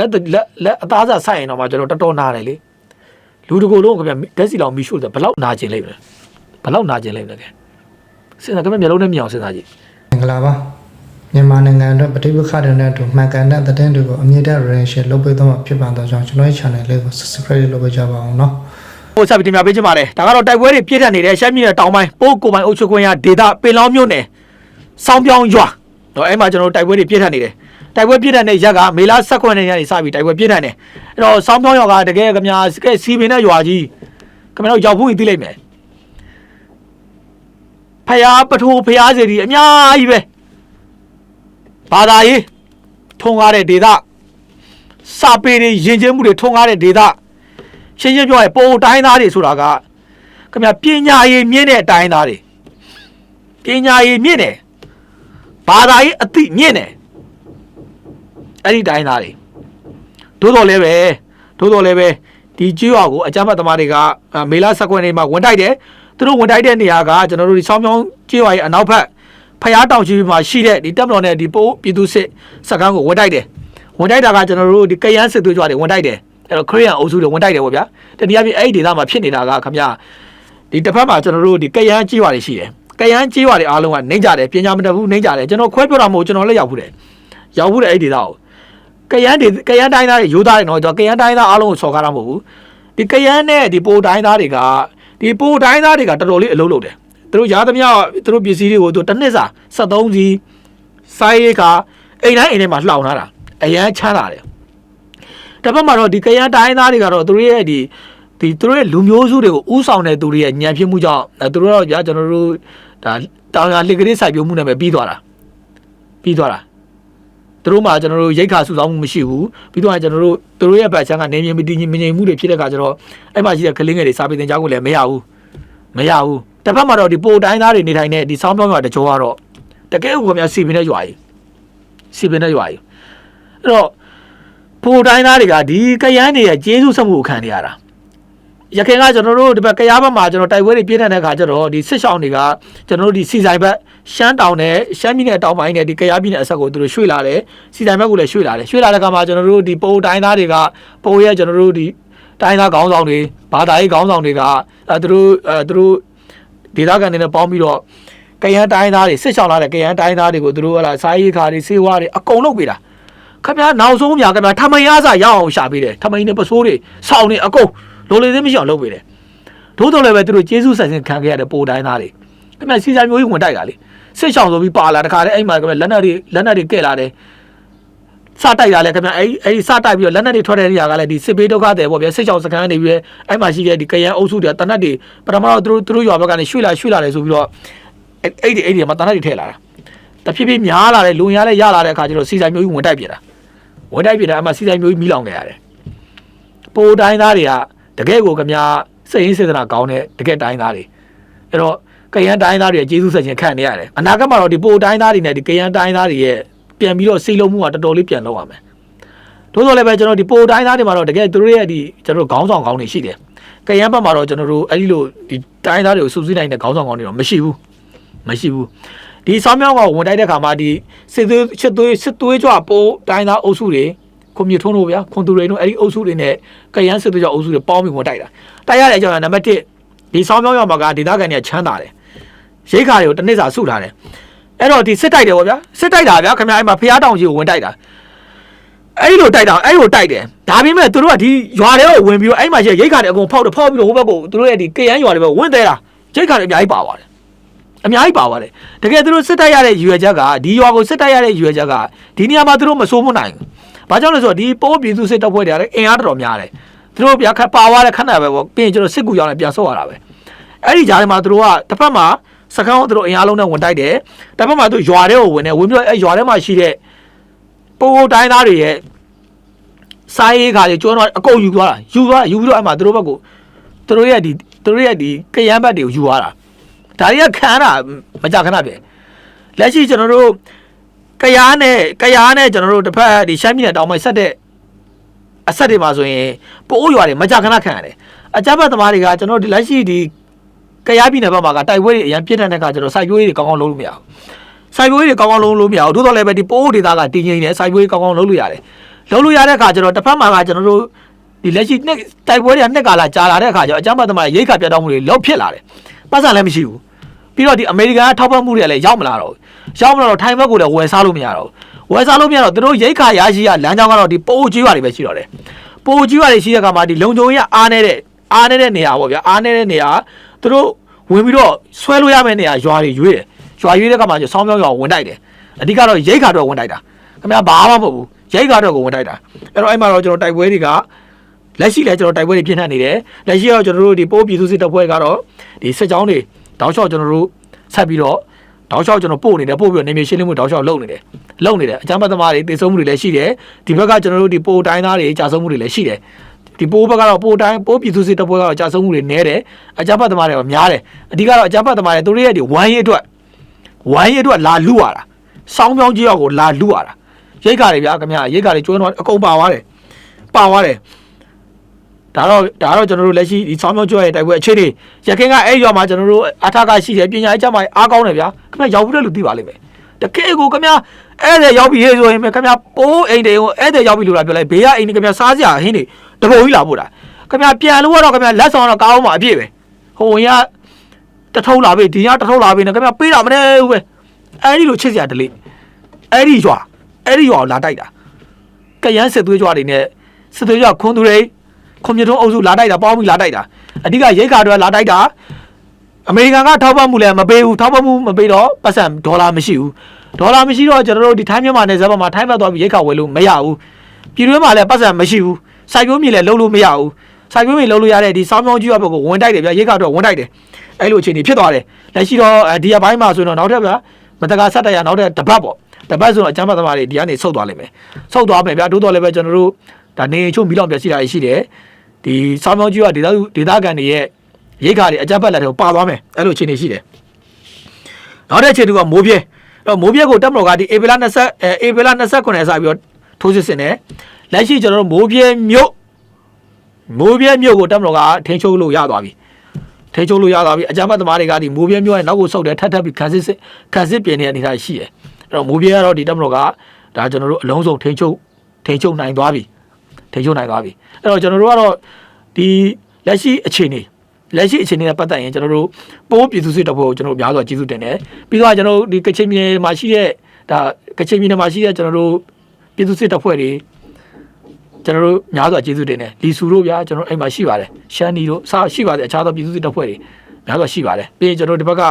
လက်လက်လက်အသားစားဆိုက်ရင်တော့မှကျွန်တော်တော်တော်နားတယ်လေလူတကိုယ်လုံးကဗျဓာတ်စီလောင်မီရှို့တယ်ဘလောက်နာကျင်လိမ့်မလဲဘလောက်နာကျင်လိမ့်မလဲကဲစဉ်းစားကဗျမျိုးလုံးနဲ့မြင်အောင်စဉ်းစားကြည့်မင်္ဂလာပါမြန်မာနိုင်ငံအတွက်ပဋိပက္ခတွေနဲ့အတူမှန်ကန်တဲ့သတင်းတွေကိုအမြင့်တဲ့ relation လုပ်ပေးသွားမှာဖြစ်ပါတော့ကြောင့်ကျွန်တော်ရဲ့ channel လေးကို subscribe လုပ်ပေးကြပါအောင်နော်ဟိုဆက်ပြီးတင်ပြပေးချင်ပါတယ်ဒါကတော့တိုက်ပွဲတွေပြည့်ထက်နေတဲ့ရှမ်းပြည်နယ်တောင်ပိုင်းပို့ကိုပိုင်းအုပ်ချုပ်ခွင့်ရဒေသပင်လောင်းမြို့နယ်စောင်းပြောင်းရွာတော့အဲ့မှာကျွန်တော်တို့တိုက်ပွဲတွေပြည့်ထက်နေတယ် တိုက်ပွဲပြည့်ထန်တဲ့ရက်ကမေလ16ရက်နေ့ညနေစပြီးတိုက်ပွဲပြည့်ထန်တယ်အဲ့တော့စောင်းပြောင်းရွာကတကယ်ကများကဲစီပင်တဲ့ရွာကြီးခင်ဗျားတို့ရောက်ဖို့သိလိမ့်မယ်ဖယားပထိုးဖယားစီဒီအများကြီးပဲဘာသာရေးထုံကားတဲ့ဒေသစာပေတွေယဉ်ကျေးမှုတွေထုံကားတဲ့ဒေသရှင်းရှင်းပြောရင်ပိုတိုင်းသားတွေဆိုတာကခင်ဗျပညာရေးမြင့်တဲ့အတိုင်းသားတွေပညာရေးမြင့်တယ်ဘာသာရေးအသိမြင့်တယ် အဲ့ဒီတိုင်းသားတွေသို့တော်လည်းပဲသို့တော်လည်းပဲဒီကျွေးရွာကိုအကြမ်းဖက်သမားတွေကအာမေလာ16ရက်နေ့မှာဝင်တိုက်တယ်သူတို့ဝင်တိုက်တဲ့နေရာကကျွန်တော်တို့ဒီဆောင်းပြောင်းကျွေးရွာရဲ့အနောက်ဘက်ဖျားတောင်ကြီးမှာရှိတဲ့ဒီတပ်မတော်နဲ့ဒီပိုးပြည်သူစစ်စကန်းကိုဝင်တိုက်တယ်ဝင်တိုက်တာကကျွန်တော်တို့ဒီကယန်းစစ်သွေးကြွတွေဝင်တိုက်တယ်အဲ့တော့ခရီးယန်အုပ်စုတွေဝင်တိုက်တယ်ပေါ့ဗျာတနည်းအားဖြင့်အဲ့ဒီဒေသမှာဖြစ်နေတာကခင်ဗျာဒီတစ်ဖက်မှာကျွန်တော်တို့ဒီကယန်းကျွေးရွာတွေရှိတယ်ကယန်းကျွေးရွာတွေအားလုံးကနေကြတယ်ပညာမတတ်ဘူးနေကြတယ်ကျွန်တော်ခွဲပြောတာမဟုတ်ကျွန်တော်လည်းရောက်ဘူးတယ်ရောက်ဘူးတယ်အဲ့ဒီဒေသကို ကယန်းတွေကယန်းတိုင်းသားတွေယူသားတွေတော့ကျွန်တော်ကယန်းတိုင်းသားအားလုံးကိုစော်ကားတာမဟုတ်ဘူးဒီကယန်းနဲ့ဒီပိုတိုင်းသားတွေကဒီပိုတိုင်းသားတွေကတော်တော်လေးအလုပ်လုပ်တယ်သူတို့ရားသမျှသူတို့ပစ္စည်းတွေကိုသူတစ်နှစ်စာ73စီစိုင်းရိတ်ကအိမ်တိုင်းအိမ်ထဲမှာလှောင်ထားတာအရန်ချမ်းသာတယ်တစ်ဖက်မှာတော့ဒီကယန်းတိုင်းသားတွေကတော့သူတို့ရဲ့ဒီဒီသူတို့ရဲ့လူမျိုးစုတွေကိုဥဆောင်တဲ့သူတွေရဲ့ညံဖြစ်မှုကြောင့်အဲသူတို့တော့ကြာကျွန်တော်တို့ဒါတောင်ရလစ်ကလေးစိုက်ပျိုးမှုနဲ့ပဲပြီးသွားတာပြီးသွားတာ သူတို့မှာကျွန်တော်တို့ရိတ်ခါစုဆောင်းမှုမရှိဘူးပြီးတော့ကျွန်တော်တို့သူတို့ရဲ့ဘက်ချမ်းကနေမြင်မတည်မငြိမ်မှုတွေဖြစ်တဲ့ခါကျတော့အဲ့မှာရှိတဲ့ကလင်းငယ်တွေစာပေသင်ကြားခွင့်လည်းမရဘူးမရဘူးတစ်ဖက်မှာတော့ဒီပိုတိုင်းသားတွေနေထိုင်တဲ့ဒီစောင်းပြောင်းရွာတကြောကတော့တကယ်ကိုများစီပင်တဲ့ရွာကြီးစီပင်တဲ့ရွာကြီးအဲ့တော့ပိုတိုင်းသားတွေကဒီကယန်းတွေရဲ့ကျေးဇူးဆက်မှုကိုခံနေရတာ ရခိုင်ကကျွန်တော်တို့ဒီဘက်ကရားဘက်မှာကျွန်တော်တိုက်ပွဲတွေပြင်းထန်တဲ့ခါကျတော့ဒီစစ်ဆောင်တွေကကျွန်တော်တို့ဒီစီဆိုင်ဘက်ရှမ်းတောင်နဲ့ရှမ်းပြည်နယ်တောင်ပိုင်းနဲ့ဒီကရားပြည်နယ်အဆက်ကိုသူတို့ရွှေ့လာတယ်စီဆိုင်ဘက်ကိုလည်းရွှေ့လာတယ်ရွှေ့လာတဲ့ခါမှာကျွန်တော်တို့ဒီပိုတိုင်းသားတွေကပိုရဲ့ကျွန်တော်တို့ဒီတိုင်းသားခေါင်းဆောင်တွေဘာသာရေးခေါင်းဆောင်တွေကအဲသူတို့အဲသူတို့ဒေသခံတွေနဲ့ပေါင်းပြီးတော့ကရန်တိုင်းသားတွေစစ်ဆောင်လာတဲ့ကရန်တိုင်းသားတွေကိုသူတို့ဟလာစားရေးခါတွေစေဝါတွေအကုန်လုပ်ပေးတာခင်ဗျားနောက်ဆုံးများခင်ဗျာထမင်းရစာရအောင်ရှာပေးတယ်ထမင်းနဲ့ပစိုးတွေဆောင်းတွေအကုန် လိုလေသေးမရှိအောင်လုပ်ပေးတယ်သို့တော်လည်းပဲသူတို့ကျေးဇူးဆိုင်စင်ခံခဲ့ရတဲ့ပိုတိုင်းသားတွေခင်ဗျာစီဆိုင်မျိုးကြီးဝင်တိုက်တာလေစစ်ဆောင်ဆိုပြီးပါလာတခါတည်းအဲ့မှာခင်ဗျာလက်နက်တွေလက်နက်တွေကဲ့လာတယ်စတိုက်တာလဲခင်ဗျအဲ့အဲ့ဒီစတိုက်ပြီးတော့လက်နက်တွေထွက်တဲ့နေရာကလည်းဒီစစ်ပေးဒုက္ခတယ်ပေါ့ဗျာစစ်ချောင်းစခန်းနေပြီးအဲ့မှာရှိတဲ့ဒီကရန်အုပ်စုတွေတနတ်တွေပထမတော့သူတို့သူတို့ရွာဘက်ကနေရွှေ့လာရွှေ့လာတယ်ဆိုပြီးတော့အဲ့အဲ့ဒီအဲ့ဒီမှာတနတ်တွေထည့်လာတာတဖြည်းဖြည်းများလာတယ်လူရလဲရလာတဲ့အခါကျတော့စီဆိုင်မျိုးကြီးဝင်တိုက်ပြတာဝင်တိုက်ပြတာအမှစီဆိုင်မျိုးကြီးမီးလောင်ခဲ့ရတယ်ပိုတိုင်းသားတွေက တကယ်ကိုခင်ဗျစိတ်ရင်းစေတနာကောင်းတဲ့တကယ်တိုင်းသားတွေအဲ့တော့ကရန်တိုင်းသားတွေရဲ့ကျေးဇူးဆက်ခြင်းခံနေရတယ်အနာဂတ်မှာတော့ဒီပိုတိုင်းသားတွေနဲ့ဒီကရန်တိုင်းသားတွေရဲ့ပြန်ပြီးတော့စိတ်လုံးမှုကတော်တော်လေးပြန်လောက်ရမယ်။သို့တော်လည်းပဲကျွန်တော်ဒီပိုတိုင်းသားတွေမှာတော့တကယ်သူတို့ရဲ့ဒီကျွန်တော်တို့ခေါင်းဆောင်ကောင်းတွေရှိတယ်။ကရန်ဘက်မှာတော့ကျွန်တော်တို့အဲ့ဒီလိုဒီတိုင်းသားတွေကိုစုစည်းနိုင်တဲ့ခေါင်းဆောင်ကောင်းတွေတော့မရှိဘူး။မရှိဘူး။ဒီဆောင်းမြောင်းကဝင်တိုက်တဲ့ခါမှာဒီစစ်သွေးစစ်သွေးစစ်သွေးကြွပိုတိုင်းသားအုပ်စုတွေ ကွန်မြူထုံးတို့ဗျာခွန်သူတွေတို့အဲ့ဒီအုပ်စုတွေနဲ့ကရန်စစ်သွေးကြွအုပ်စုတွေပေါင်းပြီးဝင်တိုက်တာ။တိုက်ရတဲ့အကြောင်းကနံပါတ်1ဒီဆောင်းမြောင်းရောက်မှာကဒေသခံတွေကချမ်းသာတယ်။ရိတ်ခါတွေကိုတစ်နှစ်စာစုထားတယ်။အဲ့တော့ဒီစစ်တိုက်တယ်ဗောဗျာစစ်တိုက်တာဗျာခင်ဗျာအဲ့မှာဖျားတောင်ကြီးကိုဝင်တိုက်တာအဲ့လိုတိုက်တာအဲ့လိုတိုက်တယ်ဒါပေမဲ့သူတို့ကဒီရွာတွေကိုဝင်ပြီးတော့အဲ့မှာရိတ်ခါတွေအကုန်ဖောက်တယ်ဖောက်ပြီးတော့ဟိုဘက်ကိုသူတို့ရဲ့ဒီကရန်ရွာတွေပဲဝင်သေးတာရိတ်ခါတွေအများကြီးပါပါတယ်အများကြီးပါပါတယ်တကယ်သူတို့စစ်တိုက်ရတဲ့ရွယ်ချက်ကဒီရွာကိုစစ်တိုက်ရတဲ့ရွယ်ချက်ကဒီနေရာမှာသူတို့မစိုးမနိုင်ဘူး ဘာကြောင့်လဲဆိုတော့ဒီပိုးပြည်သူစစ်တပ်ဖွဲ့တွေကလည်းအင်အားတော်တော်များတယ်သူတို့ပြခတ်ပါသွားတဲ့ခဏပဲပေါ့ပြီးရင်ကျွန်တော်စစ်ကူကြောင်းလည်းပြန်ဆော့ရတာပဲအဲ့ဒီကြားထဲမှာသူတို့ကတစ်ဖက်မှာစကန်းကိုသူတို့အင်အားလုံးနဲ့ဝင်တိုက်တယ်။တစ်ဖက်မှာသူရွာထဲကိုဝင်တယ်ဝင်ပြီးတော့အဲရွာထဲမှာရှိတဲ့ပိုးတိုင်းသားတွေရဲ့စားရေးခါတွေကျွန်းတော့အကုန်ယူသွားတာယူသွားယူပြီးတော့အဲ့မှာသူတို့ဘက်ကိုသူတို့ရဲ့ဒီသူတို့ရဲ့ဒီကရန်ဘက်တွေကိုယူသွားတာဒါတွေကခံတာမကြခဏပြလက်ရှိကျွန်တော်တို့ ကရားနဲ့ကရားနဲ့ကျွန်တော်တို့တစ်ဖက်ဒီရှမ်းပြည်နယ်တောင်ပိုင်းဆက်တဲ့အဆက်တွေမှာဆိုရင်ပိုးရွာတွေမကြခဏခံရတယ်အကြမ်းဖက်သမားတွေကကျွန်တော်ဒီလက်ရှိဒီကရားပြည်နယ်ဘက်မှာကတိုက်ပွဲတွေအရင်ပြင်းထန်တဲ့ခါကျတော့စိုက်ပျိုးရေးတွေကောင်းကောင်းလုပ်လို့မရဘူးစိုက်ပျိုးရေးတွေကောင်းကောင်းလုပ်လို့မရဘူးသို့တော်လည်းပဲဒီပိုးဒေသကတည်ငြိမ်နေစိုက်ပျိုးရေးကောင်းကောင်းလုပ်လို့ရတယ်လုံးလို့ရတဲ့အခါကျတော့တစ်ဖက်မှာကကျွန်တော်တို့ဒီလက်ရှိနှစ်တိုက်ပွဲတွေကနှစ်ကာလကြာလာတဲ့အခါကျတော့အကြမ်းဖက်သမားတွေရိတ်ခါပြတ်တော့မှုတွေလောက်ဖြစ်လာတယ်ပတ်စံလည်းမရှိဘူး ပြီးတော့ဒီအမေရိကန်ကထောက်ပံ့မှုတွေလည်းရောက်မလာတော့ဘူးရောက်မလာတော့ထိုင်းဘက်ကိုလည်းဝယ်စားလို့မရတော့ဘူးဝယ်စားလို့မရတော့သူတို့ရိတ်ခါရရှိရလမ်းကြောင်းကတော့ဒီပိုးကြီးရွာတွေပဲရှိတော့တယ်ပိုးကြီးရွာတွေရှိတဲ့အခါမှာဒီလုံခြုံရေးကအားနေတဲ့အားနေတဲ့နေရာပေါ့ဗျာအားနေတဲ့နေရာသူတို့ဝင်ပြီးတော့ဆွဲလို့ရမယ့်နေရာရွာတွေရွေးတယ်ရွာရွေးတဲ့အခါမှာဆောင်းပြောင်းရွာဝင်တိုက်တယ်အဓိကတော့ရိတ်ခါတော့ဝင်တိုက်တာခင်ဗျာဘာမှမဟုတ်ဘူးရိတ်ခါတော့ကိုဝင်တိုက်တာအဲ့တော့အဲ့မှာတော့ကျွန်တော်တိုက်ပွဲတွေကလက်ရှိလည်းကျွန်တော်တိုက်ပွဲတွေပြင်းထန်နေတယ်လက်ရှိတော့ကျွန်တော်တို့ဒီပိုးပြည်သူစစ်တပ်ဖွဲ့ကတော့ဒီစစ်ကြောင်းတွေ တောက်လျှောက်ကျွန်တော်တို့ဆက်ပြီးတော့တောက်လျှောက်ကျွန်တော်ပို့နေတယ်ပို့ပြီးတော့နေမြေရှင်းလင်းမှုတောက်လျှောက်လုပ်နေတယ်လုပ်နေတယ်အကြမ်းဖက်သမားတွေတေဆုံးမှုတွေလည်းရှိတယ်ဒီဘက်ကကျွန်တော်တို့ဒီပိုးတိုင်းသားတွေကြာဆုံးမှုတွေလည်းရှိတယ်ဒီပိုးဘက်ကတော့ပိုးတိုင်းပိုးပြည်သူစစ်တပ်ဖွဲ့ကတော့ကြာဆုံးမှုတွေနည်းတယ်အကြမ်းဖက်သမားတွေကများတယ်အဓိကတော့အကြမ်းဖက်သမားတွေသူတို့ရဲ့ဒီဝိုင်းရေးအတွက်ဝိုင်းရေးအတွက်လာလူရတာစောင်းပြောင်းကြီးရောက်ကိုလာလူရတာရိတ်ခါတွေဗျာခင်ဗျာရိတ်ခါတွေကျွန်းတော့အကုန်ပါသွားတယ်ပါသွားတယ် ဒါတော့ဒါတော့ကျွန်တော်တို့လက်ရှိဒီဆောင်းမြောင်းကျွဲရဲ့တိုက်ပွဲအခြေအနေရခင်ကအဲ့ရွာမှာကျွန်တော်တို့အထက်ကရှိတယ်ပညာရေးကျမှအားကောင်းတယ်ဗျာခင်ဗျာရောက်ပြီးတဲ့လူသိပါလိမ့်မယ်တကယ်ကိုခင်ဗျာအဲ့ဒါရောက်ပြီးဟေ့ဆိုရင်ခင်ဗျာပိုးအိမ်တွေကိုအဲ့ဒါရောက်ပြီးလို့လာပြောလိုက်ဘေးကအိမ်တွေခင်ဗျာစားစရာဟင်းတွေတပုံကြီးလာပို့တာခင်ဗျာပြန်လို့တော့ခင်ဗျာလက်ဆောင်တော့ကောင်းမှအပြည့်ပဲဟိုဝင်ကတထုံးလာပြီဒီကတထုံးလာပြီနဲ့ခင်ဗျာပေးတာမနေဘူးပဲအဲ့ဒီလိုချစ်စရာတလေအဲ့ဒီရွာအဲ့ဒီရွာကိုလာတိုက်တာကရန်စစ်သွေးကြွားတွေနဲ့စစ်သွေးကြွားခွန်သူတွေ ကွန်ပျူတာအုပ်စုလာတိုက်တာပေါင်းပြီးလာတိုက်တာအဓိကရိတ်ခါတွေလာတိုက်တာအမေရိကန်ကထောက်ပံ့မှုလည်းမပေးဘူးထောက်ပံ့မှုမပေးတော့ပတ်စံဒေါ်လာမရှိဘူးဒေါ်လာမရှိတော့ကျွန်တော်တို့ဒီထိုင်းမြန်မာနယ်စပ်ဘက်မှာထိုင်းဘက်သွားပြီးရိတ်ခါဝယ်လို့မရဘူးပြည်တွင်းမှာလည်းပတ်စံမရှိဘူးစိုက်ပျိုးမြေလည်းလုံးလို့မရဘူးစိုက်ပျိုးမြေလုံးလို့ရတဲ့ဒီစောင်းမြောင်းကြီးဘက်ကိုဝင်တိုက်တယ်ဗျရိတ်ခါတော့ဝင်တိုက်တယ်အဲ့လိုအခြေအနေဖြစ်သွားတယ်လက်ရှိတော့ဒီအပိုင်းမှာဆိုရင်တော့နောက်ထပ်ဗျမတကာဆက်တရနောက်ထပ်တပတ်ပေါ့တပတ်ဆိုတော့အချမ်းပတ်သမားတွေဒီကနေဆုတ်သွားလိမ့်မယ်ဆုတ်သွားမယ်ဗျတိုးတော်လည်းပဲကျွန်တော်တို့ဒါနေချုံမီလောင်ပြရှိတာရှိတယ် ဒီစောင်းမြောင်းကြီးကဒေသဒေသခံတွေရဲ့ရိတ်ခါတွေအကြက်ပတ်လက်တွေကိုပါသွားမယ်အဲ့လိုအခြေအနေရှိတယ်နောက်တဲ့အခြေအနေကမိုးပြဲအဲ့တော့မိုးပြဲကိုတက်မတော်ကဒီဧပြီလ20အဲဧပြီလ29ရက်စပြီးတော့ထိုးစစ်ဆင်တယ်လက်ရှိကျွန်တော်တို့မိုးပြဲမြို့မိုးပြဲမြို့ကိုတက်မတော်ကထိန်းချုပ်လို့ရသွားပြီထိန်းချုပ်လို့ရသွားပြီအကြမ်းဖက်သမားတွေကဒီမိုးပြဲမြို့ရဲ့နောက်ကိုဆုတ်တယ်ထပ်ထပ်ပြီးခန်းစစ်စစ်ခန်းစစ်ပြင်နေတဲ့အနေအထားရှိတယ်အဲ့တော့မိုးပြဲကတော့ဒီတက်မတော်ကဒါကျွန်တော်တို့အလုံးစုံထိန်းချုပ်ထိန်းချုပ်နိုင်သွားပြီ ထိန်းချုပ်နိုင်သွားပြီအဲ့တော့ကျွန်တော်တို့ကတော့ဒီလက်ရှိအခြေအနေလက်ရှိအခြေအနေနဲ့ပတ်သက်ရင်ကျွန်တော်တို့ပိုးပြည်သူစစ်တပ်ဖွဲ့ကိုကျွန်တော်တို့များစွာကျေးဇူးတင်တယ်ပြီးတော့ကျွန်တော်တို့ဒီကချင်ပြည်နယ်မှာရှိတဲ့ဒါကချင်ပြည်နယ်မှာရှိတဲ့ကျွန်တော်တို့ပြည်သူစစ်တပ်ဖွဲ့တွေကျွန်တော်တို့များစွာကျေးဇူးတင်တယ်လီဆူတို့ဗျာကျွန်တော်တို့အိမ်မှာရှိပါတယ်ရှမ်းနီတို့အစားရှိပါတယ်အခြားသောပြည်သူစစ်တပ်ဖွဲ့တွေများစွာရှိပါတယ်ပြီးရင်ကျွန်တော်တို့ဒီဘက်က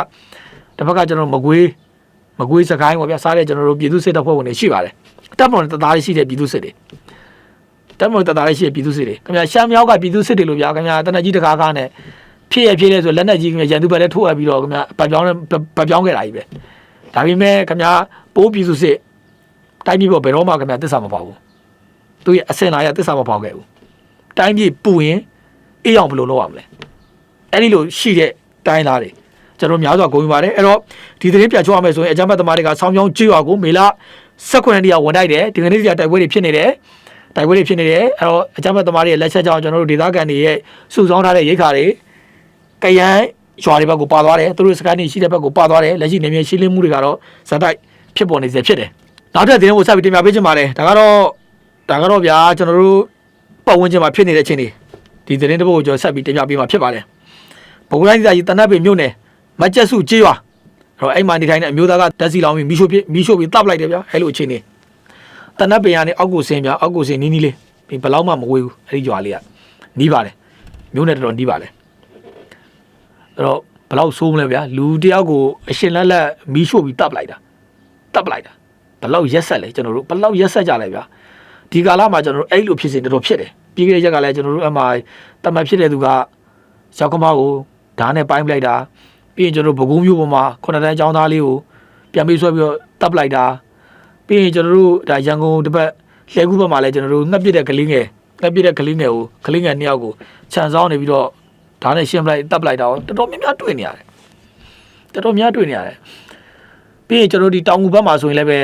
ဒီဘက်ကကျွန်တော်တို့မကွေးမကွေးစကိုင်းပေါ့ဗျာစားတဲ့ကျွန်တော်တို့ပြည်သူစစ်တပ်ဖွဲ့ဝင်တွေရှိပါတယ်တပ်မတော်နဲ့တသားလေးရှိတဲ့ပြည်သူစစ်တွေ တက်မလို့တသားလေးရှိတဲ့ပြည်သူစစ်တွေခင်ဗျာရှမ်းမြောက်ကပြည်သူစစ်တွေလို့ဗျာခင်ဗျာတနက်ကြီးတကားကားနဲ့ဖြစ်ရဖြစ်လဲဆိုလက်နက်ကြီးခင်ဗျာရန်သူဘက်လည်းထိုးရပြီးတော့ခင်ဗျာပတ်ပြောင်းပတ်ပြောင်းခဲ့တာကြီးပဲဒါပေမဲ့ခင်ဗျာပိုးပြည်သူစစ်တိုင်းပြည်ပေါ်ဘယ်တော့မှခင်ဗျာတစ္ဆာမပေါဘူးသူရဲ့အစင်လာရတစ္ဆာမပေါခဲ့ဘူးတိုင်းပြည်ပူရင်အေးအောင်ဘယ်လိုလုပ်ရမလဲအဲ့ဒီလိုရှိတဲ့တိုင်းသားတွေကျွန်တော်များစွာဂုဏ်ယူပါတယ်အဲ့တော့ဒီသတင်းပြချောရမယ်ဆိုရင်အကြမ်းဖက်သမားတွေကဆောင်းချောင်းကြေးရွာကိုမေလ16ရက်နေ့ကဝန်တိုက်တယ်ဒီကနေ့ကျတိုက်ပွဲတွေဖြစ်နေတယ် တိုက်ပွဲတွေဖြစ်နေတယ်အဲ့တော့အကြမ်းဖက်သမားတွေရဲ့လက်ချက်ကြောင့်ကျွန်တော်တို့ဒေသခံတွေရဲ့စုဆောင်းထားတဲ့ရိတ်ခါတွေကရန်ရွာတွေဘက်ကိုပါသွားတယ်သူတို့စကိုင်းနေရှိတဲ့ဘက်ကိုပါသွားတယ်လက်ရှိနေမြေရှင်းလင်းမှုတွေကတော့ဇက်တိုက်ဖြစ်ပေါ်နေစေဖြစ်တယ်နောက်ထပ်သတင်းကိုဆက်ပြီးတင်ပြပေးချင်ပါတယ်ဒါကတော့ဒါကတော့ဗျာကျွန်တော်တို့ပတ်ဝန်းကျင်မှာဖြစ်နေတဲ့ချင်းတွေဒီသတင်းတစ်ပုဒ်ကိုကျွန်တော်ဆက်ပြီးတင်ပြပေးမှာဖြစ်ပါတယ်ဘုံတိုင်းဒေသကြီးတနတ်ပင်မြို့နယ်မကျက်စုကျေးရွာအဲ့တော့အဲ့မှာနေထိုင်တဲ့အမျိုးသားကတက်စီလောင်းပြီးမီးရှို့ပြီးမီးရှို့ပြီးတပ်လိုက်တယ်ဗျာအဲ့လိုအခြေအနေ တနတ်ပင်ကနေအောက်ကိုဆင်းပြအောက်ကိုဆင်းနီးနီးလေးဒီဘယ်လောက်မှမဝေးဘူးအဲ့ဒီကြွားလေးကနီးပါတယ်မျိုးနဲ့တော်တော်နီးပါတယ်အဲ့တော့ဘယ်လောက်ဆိုးမလဲဗျာလူတယောက်ကိုအရှင်လက်လက်မီးရှို့ပြီးတပ်လိုက်တာတပ်လိုက်တာဘယ်လောက်ရက်ဆက်လဲကျွန်တော်တို့ဘယ်လောက်ရက်ဆက်ကြလဲဗျာဒီကာလမှာကျွန်တော်တို့အဲ့လိုဖြစ်စဉ်တော်တော်ဖြစ်တယ်ပြီးခဲ့တဲ့ရက်ကလည်းကျွန်တော်တို့အမှတမန်ဖြစ်တဲ့သူကရောက်ကမကိုဓာတ်နဲ့ပိုင်းပလိုက်တာပြီးရင်ကျွန်တော်တို့ဘကုံးမျိုးပေါ်မှာခုနှစ်တန်းចောင်းသားလေးကိုပြန်ပြီးဆွဲပြီးတော့တပ်ပလိုက်တာ ပြီးရင်ကျွန်တော်တို့ဒါရန်ကုန်တစ်ပတ်လှဲကူးဘက်မှာလည်းကျွန်တော်တို့ငှက်ပစ်တဲ့ကလေးငယ်ငှက်ပစ်တဲ့ကလေးငယ်ကိုကလေးငယ်နှစ်ယောက်ကိုခြံစောင်းနေပြီးတော့ဓာတ်နဲ့ရှင်းပလိုက်တပ်ပလိုက်တော့တော်တော်များများတွေ့နေရတယ်တော်တော်များတွေ့နေရတယ်ပြီးရင်ကျွန်တော်တို့ဒီတောင်ငူဘက်မှာဆိုရင်လည်းပဲ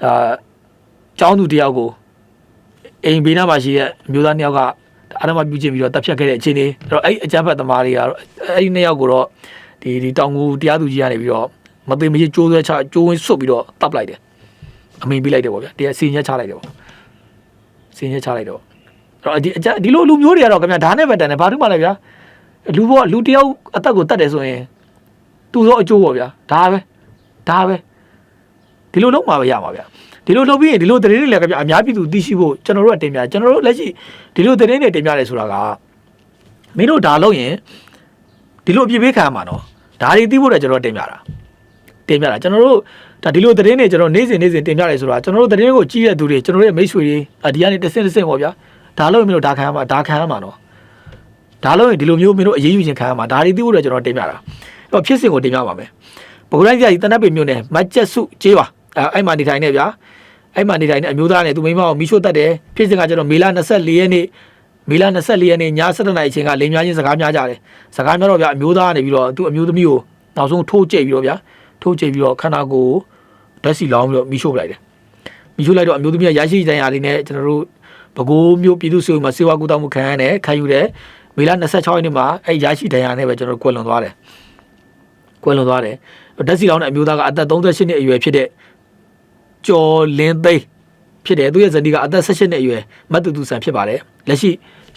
ဒါကျောင်းသူတစ်ယောက်ကိုအိမ်ဘေးနားမှာရှိတဲ့အမျိုးသားနှစ်ယောက်ကအားလုံးမပြုချင်ပြီးတော့တပ်ဖြတ်ခဲ့တဲ့အခြေအနေအဲ့တော့အဲ့အကြမ်းဖက်သမားတွေကတော့အဲ့ဒီနှစ်ယောက်ကိုတော့ဒီဒီတောင်ငူတရားသူကြီးကနေပြီးတော့မသိမချင်းကျိုးဆွဲချကျိုးဝင်းဆွတ်ပြီးတော့တပ်လိုက်တယ် အမိန်ပေးလိုက်တယ်ပေါ့ဗျာတရားစီညက်ချလိုက်တယ်ပေါ့စင်ရချလိုက်တော့အဲ့တော့ဒီအကြဒီလိုလူမျိုးတွေကတော့ခင်ဗျာဒါနဲ့ပဲတန်တယ်ဘာလို့မှလဲဗျာလူဘောလူတယောက်အသက်ကိုတတ်တယ်ဆိုရင်သူ့သောအကျိုးပေါ့ဗျာဒါပဲဒါပဲဒီလိုလုပ်မှာပဲရမှာဗျာဒီလိုလုပ်ပြီးရင်ဒီလိုသတင်းတွေလည်းခင်ဗျာအများပြည်သူသိရှိဖို့ကျွန်တော်တို့ကတင်ပြကျွန်တော်တို့လက်ရှိဒီလိုသတင်းတွေတင်ပြတယ်ဆိုတာကမင်းတို့ဒါလုပ်ရင်ဒီလိုအပြစ်ပေးခံရမှာနော်ဒါတွေသိဖို့လည်းကျွန်တော်တို့တင်ပြတာတင်ပြတာကျွန်တော်တို့ ဒါဒီလိုသတင်းတွေကျွန်တော်နေ့စဉ်နေ့စဉ်တင်ပြတယ်ဆိုတာကျွန်တော်တို့သတင်းကိုကြည့်ရတဲ့သူတွေကျွန်တော်တို့ရဲ့မိတ်ဆွေတွေအဒီကနေတစ်ဆင့်တစ်ဆင့်ပေါ့ဗျာဒါလို့မင်းတို့ဒါခံရမှာဒါခံရမှာနော်ဒါလို့ရင်ဒီလိုမျိုးမင်းတို့အရေးယူခြင်းခံရမှာဒါတွေသိဖို့လည်းကျွန်တော်တင်ပြတာအဲ့တော့ဖြစ်စဉ်ကိုတင်ပြပါမယ်ပကူတိုင်းကြီးတနက်ပေမြို့နယ်မတ်ကျက်စုကျေးပါအဲ့အဲ့မှာနေထိုင်နေဗျာအဲ့မှာနေထိုင်နေအမျိုးသားနဲ့သူမိန်းမကိုမိရှို့တတ်တယ်ဖြစ်စဉ်ကကျွန်တော်မေလ24ရက်နေ့မေလ24ရက်နေ့ည7:00နာရီအချိန်ကလိမ်များချင်းစကားများကြတယ်စကားများတော့ဗျာအမျိုးသားကနေပြီးတော့သူ့အမျိုးသမီးကိုနောက်ဆုံးထိုးကြိတ်ပြီးတော့ဗျာထိုးကြိတ်ပြီးတော့ခန္ဓာကိုယ်ကို ဓာတ်စီလောင်းပြီးတော့မိရှို့ပလိုက်တယ်မိရှို့လိုက်တော့အမျိုးသမီးကရရှိတဲ့ရာလေးနဲ့ကျွန်တော်တို့ဘကိုးမျိုးပြည်သူ့စေုံမှာစေဝါကူတောင်းမှုခံရတယ်ခံယူတယ်မေလ26ရက်နေ့မှာအဲ့ရရှိတဲ့ရာနဲ့ပဲကျွန်တော်တို့ကွယ်လွန်သွားတယ်ကွယ်လွန်သွားတယ်ဓာတ်စီလောင်းတဲ့အမျိုးသားကအသက်38နှစ်အရွယ်ဖြစ်တဲ့ကျော်လင်းသိန်းဖြစ်တယ်သူရဲ့ဇနီးကအသက်18နှစ်အရွယ်မတ်တူတူဆန်ဖြစ်ပါတယ်လက်ရှိ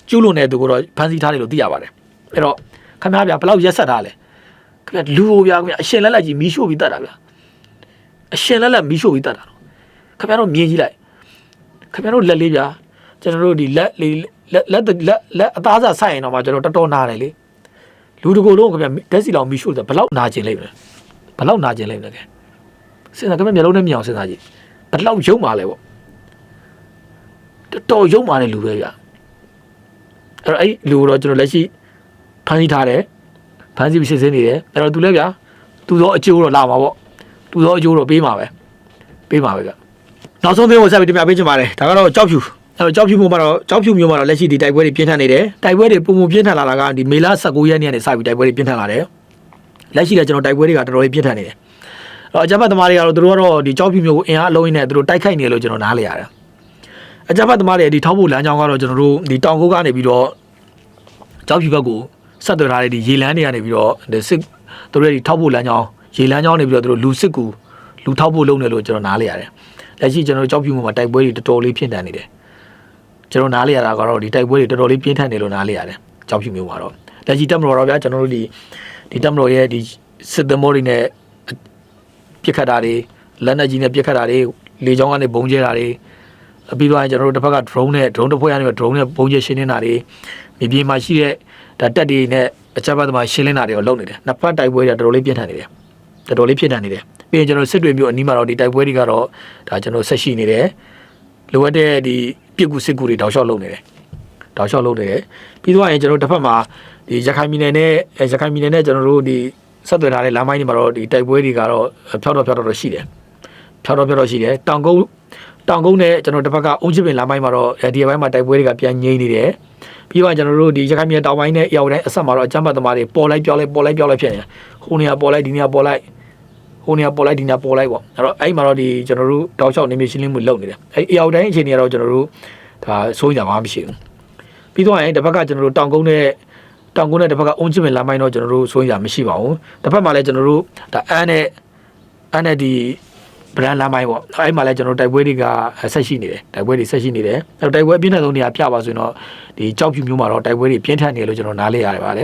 ကျူးလွန်တဲ့သူကိုတော့ဖမ်းဆီးထားတယ်လို့သိရပါတယ်အဲ့တော့ခင်ဗျားဗျာဘယ်လောက်ရက်ဆက်ထားလဲခင်ဗျာလူဟိုဗျာခင်ဗျာအရှင်လက်လက်ကြီးမီးရှို့ပြီးတတ်တာဗျာ အရှင်လက်လက်မီးရှို့ပြီးတတ်တာတော့ခင်ဗျားတို့မြင်ကြည့်လိုက်ခင်ဗျားတို့လက်လေးဗျာကျွန်တော်တို့ဒီလက်လေးလက်လက်လက်လက်အသားစားဆိုင်ရင်တော့မှကျွန်တော်တော်တော်နာတယ်လေလူတကိုယ်လုံးခင်ဗျာဓာတ်စီလောင်မီးရှို့တယ်ဘယ်လောက်နာကျင်လိမ့်မလဲဘယ်လောက်နာကျင်လိမ့်မလဲကဲစဉ်းစားခင်ဗျားမျက်လုံးနဲ့မြင်အောင်စဉ်းစားကြည့်ဘယ်လောက်ယုံပါလဲပေါ့တော်တော်ယုံပါတဲ့လူပဲဗျာအဲ့တော့အဲ့လူကိုတော့ကျွန်တော်လက်ရှိဖမ်းဆီးထားတယ်ဖမ်းဆီးပြီးစစ်ဆေးနေတယ်အဲ့တော့သူလည်းဗျာသူသောအကျိုးတော့လာမှာပေါ့ သူသောအကျိုးတော့ပေးမှာပဲပေးမှာပဲဗျာနောက်ဆုံးသတင်းကိုဆက်ပြီးတင်ပြပေးချင်ပါတယ်ဒါကတော့ကြောက်ဖြူအဲ့တော့ကြောက်ဖြူမျိုးမှာတော့ကြောက်ဖြူမျိုးမှာတော့လက်ရှိဒီတိုက်ပွဲတွေပြင်းထန်နေတယ်တိုက်ပွဲတွေပုံပုံပြင်းထန်လာတာကဒီမေလ19ရက်နေ့ကနေစပြီးတိုက်ပွဲတွေပြင်းထန်လာတယ်လက်ရှိလည်းကျွန်တော်တိုက်ပွဲတွေကတော်တော်ကြီးပြင်းထန်နေတယ်အဲ့တော့အကြမ်းဖက်သမားတွေကတော့သူတို့ကတော့ဒီကြောက်ဖြူမျိုးကိုအင်အားအလုံးရင်းနဲ့သူတို့တိုက်ခိုက်နေတယ်လို့ကျွန်တော်နားလည်ရတယ်အကြမ်းဖက်သမားတွေဒီထောက်ဖို့လမ်းကြောင်းကတော့ကျွန်တော်တို့ဒီတောင်ကုန်းကနေပြီးတော့ကြောက်ဖြူဘက်ကိုဆက်သွယ်ထားတဲ့ဒီရေလမ်းတွေကနေပြီးတော့ဒီစစ်သူတို့ရဲ့ဒီထောက်ဖို့လမ်းကြောင်း ရေလမ်းကြောင်းနေပြီးတော့သူတို့လူစစ်ကူလူထောက်ဖို့လုပ်နေလို့ကျွန်တော်နားလည်ရတယ်လက်ရှိကျွန်တော်တို့ကြောက်ဖြူမျိုးမှာတိုက်ပွဲတွေတော်တော်လေးပြင်းထန်နေတယ်ကျွန်တော်နားလေရတာကတော့ဒီတိုက်ပွဲတွေတော်တော်လေးပြင်းထန်နေလို့နားလေရတယ်။ကြောက်ဖြူမျိုးပါတော့လက်ရှိတက်မတော်တော့ဗျာကျွန်တော်တို့ဒီဒီတက်မတော်ရဲ့ဒီစစ်သမောတွေနဲ့ပြစ်ခတ်တာတွေလက်နက်ကြီးနဲ့ပြစ်ခတ်တာတွေလေကြောင်းကနေဘုံကျဲတာတွေအပြီးတော့ကျွန်တော်တို့တစ်ဖက်က drone နဲ့ drone တစ်ဖွဲ့ကနေ drone နဲ့ဘုံကျဲရှင်းနေတာတွေမြေပြင်မှာရှိတဲ့ဒါတက်တွေနဲ့အချက်ပတ်သမားရှင်းလင်းတာတွေကိုလုပ်နေတယ်။နှစ်ဖက်တိုက်ပွဲတွေတော်တော်လေးပြင်းထန်နေတယ်။ တော်တော်လေးပြင်းထန်နေတယ်။ပြီးရင်ကျွန်တော်စစ်တွေမျိုးအနီးမှာတော့ဒီတိုက်ပွဲတွေကတော့ဒါကျွန်တော်ဆက်ရှိနေတယ်။လိုအပ်တဲ့ဒီပြစ်ကူစစ်ကူတွေတောက်လျှောက်လုပ်နေတယ်တောက်လျှောက်လုပ်နေတယ်ပြီးတော့ရင်ကျွန်တော်တစ်ဖက်မှာဒီရခိုင်ပြည်နယ်နဲ့အဲရခိုင်ပြည်နယ်နဲ့ကျွန်တော်တို့ဒီဆက်သွယ်ထားတဲ့လမ်းမိုင်းတွေမှာတော့ဒီတိုက်ပွဲတွေကတော့ဖြောက်တော့ဖြောက်တော့တော့ရှိတယ်ဖြောက်တော့ဖြောက်တော့ရှိတယ်တောင်ကုန်းတောင်ကုန်းနဲ့ကျွန်တော်တစ်ဖက်ကအုံးချစ်ပင်လမ်းမိုင်းမှာတော့အဲဒီဘက်မှာတိုက်ပွဲတွေကပြန်ငြိမ့်နေတယ်ပြီးတော့ကျွန်တော်တို့ဒီရခိုင်ပြည်နယ်တောင်ပိုင်းနဲ့အရောက်တိုင်းအဆက်မှာတော့အကြမ်းဖက်သမားတွေပေါ်လိုက်ပြောင်းလိုက်ပေါ်လိုက်ပြောင်းလိုက်ဖြစ်နေတယ်ဟိုနေရာပေါ်လိုက်ဒီနေရာပေါ်လိုက် ဟိုနေရာပေါ်လိုက်ဒီနေရာပေါ်လိုက်ပေါ့အဲ့တော့အဲ့မှာတော့ဒီကျွန်တော်တို့တောက်လျှောက်နေမြေရှင်းလင်းမှုလုပ်နေတယ်အဲ့အရောက်တိုင်းအခြေအနေကတော့ကျွန်တော်တို့ဒါစိုးရင်ကြမှာမရှိဘူးပြီးတော့ရင်တစ်ဖက်ကကျွန်တော်တို့တောင်ကုန်းနဲ့တောင်ကုန်းနဲ့တစ်ဖက်ကအုံးချစ်ပင်လမ်းမိုင်းတော့ကျွန်တော်တို့စိုးရင်ကြမရှိပါဘူးတစ်ဖက်မှာလည်းကျွန်တော်တို့ဒါအန်းနဲ့အန်းနဲ့ဒီဗရန်လမ်းမိုင်းပေါ့အဲ့မှာလည်းကျွန်တော်တို့တိုက်ပွဲတွေကဆက်ရှိနေတယ်တိုက်ပွဲတွေဆက်ရှိနေတယ်အဲ့တော့တိုက်ပွဲအပြင်းထန်ဆုံးနေရာပြပါဆိုရင်တော့ဒီကြောက်ဖြူမျိုးမှာတော့တိုက်ပွဲတွေပြင်းထန်နေတယ်လို့ကျွန်တော်နားလဲရတယ်ပါလေ